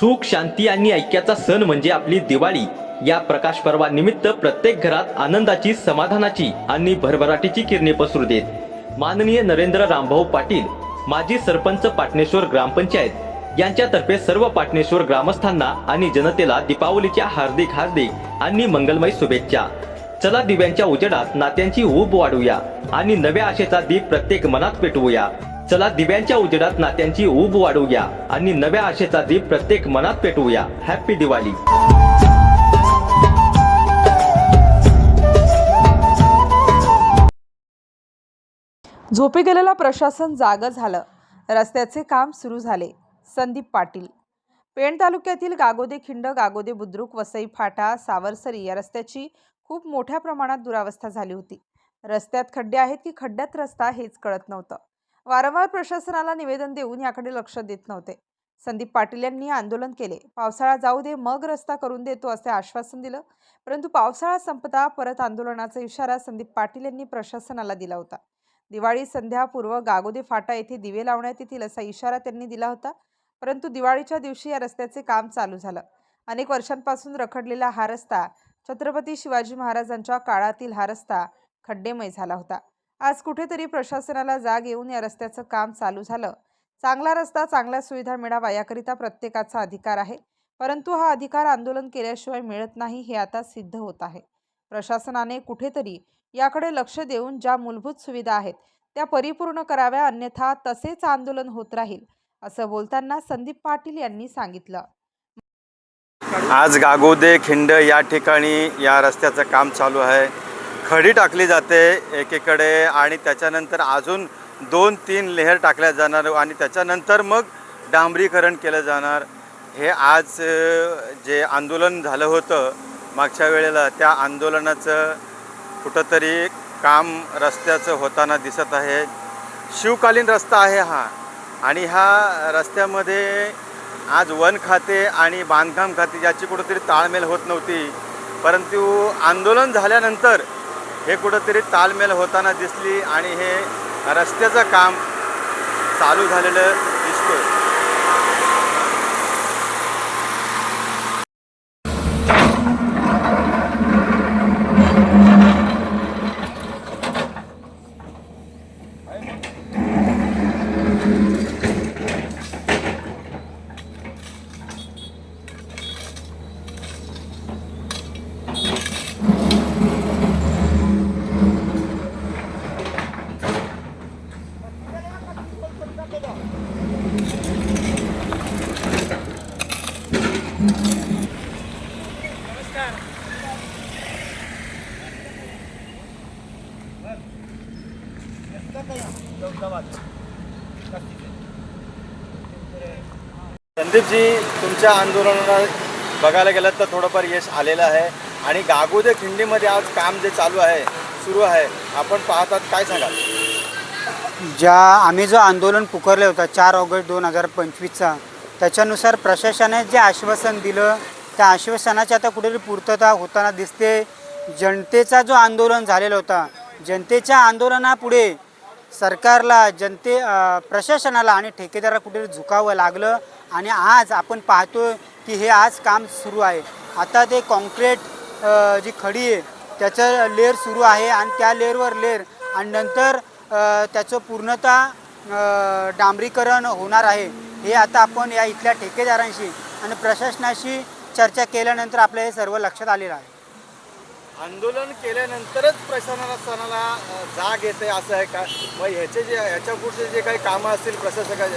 सुख शांती आणि ऐक्याचा सण म्हणजे आपली दिवाळी. या प्रकाश पर्वानिमित्त प्रत्येक घरात आनंदाची समाधानाची आणि भरभराटीची किरणे पसरू देत. माननीय नरेंद्र रामभाऊ पाटील माजी सरपंच पाटणेश्वर ग्रामपंचायत यांच्यातर्फे सर्व पाटणेश्वर ग्रामस्थांना आणि जनतेला दीपावलीच्या हार्दिक हार्दिक आणि मंगलमय शुभेच्छा. चला दिव्यांच्या उजेडात नात्यांची ऊब वाढूया आणि नव्या आशेचा दीप प्रत्येक मनात पेटवूया. चला दिव्यांच्या उजेडात नात्यांची ऊब वाढवूया आणि नव्या आशेचा दीप प्रत्येक मनात पेटवूया. हॅपी दिवाळी झोपी गेलेलं प्रशासन जागं झालं. रस्त्याचे काम सुरू झाले. संदीप पाटील. पेण तालुक्यातील गागोदे खिंड गागोदे बुद्रुक वसई फाटा सावरसरी या रस्त्याची खूप मोठ्या प्रमाणात दुरावस्था झाली होती. रस्त्यात खड्डे आहेत की खड्ड्यात रस्ता हेच कळत नव्हतं. वारंवार प्रशासनाला निवेदन देऊन याकडे लक्ष देत नव्हते. संदीप पाटील यांनी आंदोलन केले. पावसाळा जाऊ दे मग रस्ता करून देतो असे आश्वासन दिलं. परंतु पावसाळा संपता परत आंदोलनाचा इशारा संदीप पाटील यांनी प्रशासनाला दिला होता. दिवाळी संध्यापूर्व गागोदे फाटा येथे दिवे लावण्यात येतील असा इशारा त्यांनी दिला होता. परंतु दिवाळीच्या दिवशी या रस्त्याचे काम चालू झालं. अनेक वर्षांपासून रखडलेला हा रस्ता छत्रपती शिवाजी महाराजांच्या काळातील हा रस्ता खड्डेमय झाला होता. आज कुठेतरी प्रशासनाला जाग येऊन या रस्त्याचं काम चालू झालं. चांगला रस्ता चांगल्या सुविधा मिळावा याकरिता प्रत्येकाचा अधिकार आहे. परंतु हा अधिकार आंदोलन केल्याशिवाय मिळत नाही हे आता सिद्ध होत आहे. प्रशासनाने कुठेतरी याकडे लक्ष देऊन ज्या मूलभूत सुविधा आहेत त्या परिपूर्ण कराव्या अन्यथा तसेच आंदोलन होत राहील असं बोलताना संदीप पाटील यांनी सांगितलं. आज गागोदे खिंड या ठिकाणी या रस्त्याचं काम चालू आहे. खडी टाकली जाते एकीकडे आणि त्याच्यानंतर अजून दोन तीन लेहर टाकल्या जाणार आणि त्याच्यानंतर मग डांबरीकरण केलं जाणार. हे आज जे आंदोलन झालं होतं मागच्या वेळेला त्या आंदोलनाचं कुठंतरी काम रस्त्याचं होताना दिसत आहे. शिवकालीन रस्ता आहे हा आणि ह्या रस्त्यामध्ये आज वन खाते आणि बांधकाम खाते याची कुठंतरी ताळमेल होत नव्हती. परंतु आंदोलन झाल्यानंतर हे कुठंतरी तालमेल होताना दिसली आणि हे रस्त्याचं काम चालू झालेलं दिसतोय. संदीपजी तुमच्या आंदोलनाला बघायला गेलं तर थोडंफार यश आलेलं आहे. आणि गागोदे खिंडीमध्ये आज काम जे चालू आहे सुरू आहे आपण पाहतात काय सांगाल? ज्या आम्ही जो आंदोलन पुकारले होता चार ऑगस्ट दोन हजार पंचवीसचा त्याच्यानुसार प्रशासनाने जे आश्वासन दिलं त्या आश्वासनाची आता कुठेतरी पूर्तता होताना दिसते. जनतेचा जो आंदोलन झालेला होता जनतेच्या आंदोलनापुढे सरकारला जनते प्रशासनाला आणि ठेकेदाराला कुठेतरी झुकावं लागलं आणि आज आपण पाहतो की हे आज काम सुरू आहे. आता ते कॉन्क्रीट जी खडी आहे त्याचं लेअर सुरू आहे आणि त्या लेअरवर लेअर आणि नंतर त्याचं पूर्णतः डांबरीकरण होणार आहे हे आता आपण या इथल्या ठेकेदारांशी आणि प्रशासनाशी चर्चा केल्यानंतर आपल्या हे सर्व लक्षात आलेलं आहे. आंदोलन केल्यानंतरच प्रशासनाला जाग येते असं आहे का? मग ह्याचे जे ह्याच्या पुढचे जे काही कामं असतील प्रशासकाची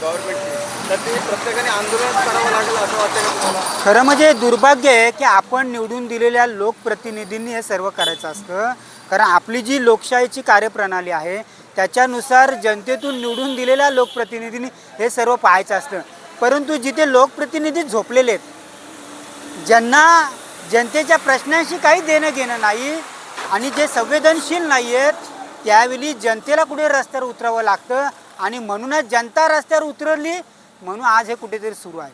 गव्हर्नमेंटची तर ती प्रत्येकाने आंदोलन करावं लागेल असं वाटतं का तुम्हाला? खरं म्हणजे दुर्भाग्य आहे की आपण निवडून दिलेल्या लोकप्रतिनिधींनी हे सर्व करायचं असतं. कारण आपली जी लोकशाहीची कार्यप्रणाली आहे त्याच्यानुसार जनतेतून निवडून दिलेल्या लोकप्रतिनिधींनी हे सर्व पाहायचं असतं. परंतु जिथे लोकप्रतिनिधी झोपलेले आहेत ज्यांना जनतेच्या प्रश्नांशी काही देणं घेणं नाही आणि जे संवेदनशील नाही आहेत त्यावेळी जनतेला कुठे रस्त्यावर उतरावं लागतं आणि म्हणूनच जनता रस्त्यावर उतरली म्हणून आज हे कुठेतरी सुरू आहे.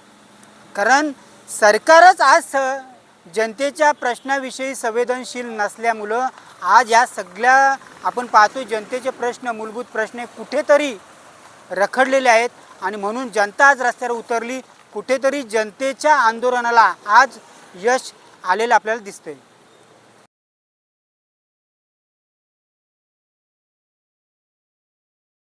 कारण सरकारच आज स जनतेच्या प्रश्नाविषयी संवेदनशील नसल्यामुळं आज या सगळ्या आपण पाहतो जनतेचे प्रश्न मूलभूत प्रश्न कुठेतरी रखडलेले आहेत. आणि म्हणून जनता आज रस्त्यावर उतरली कुठेतरी जनतेच्या आंदोलनाला आज यश आलेलं आपल्याला दिसतंय.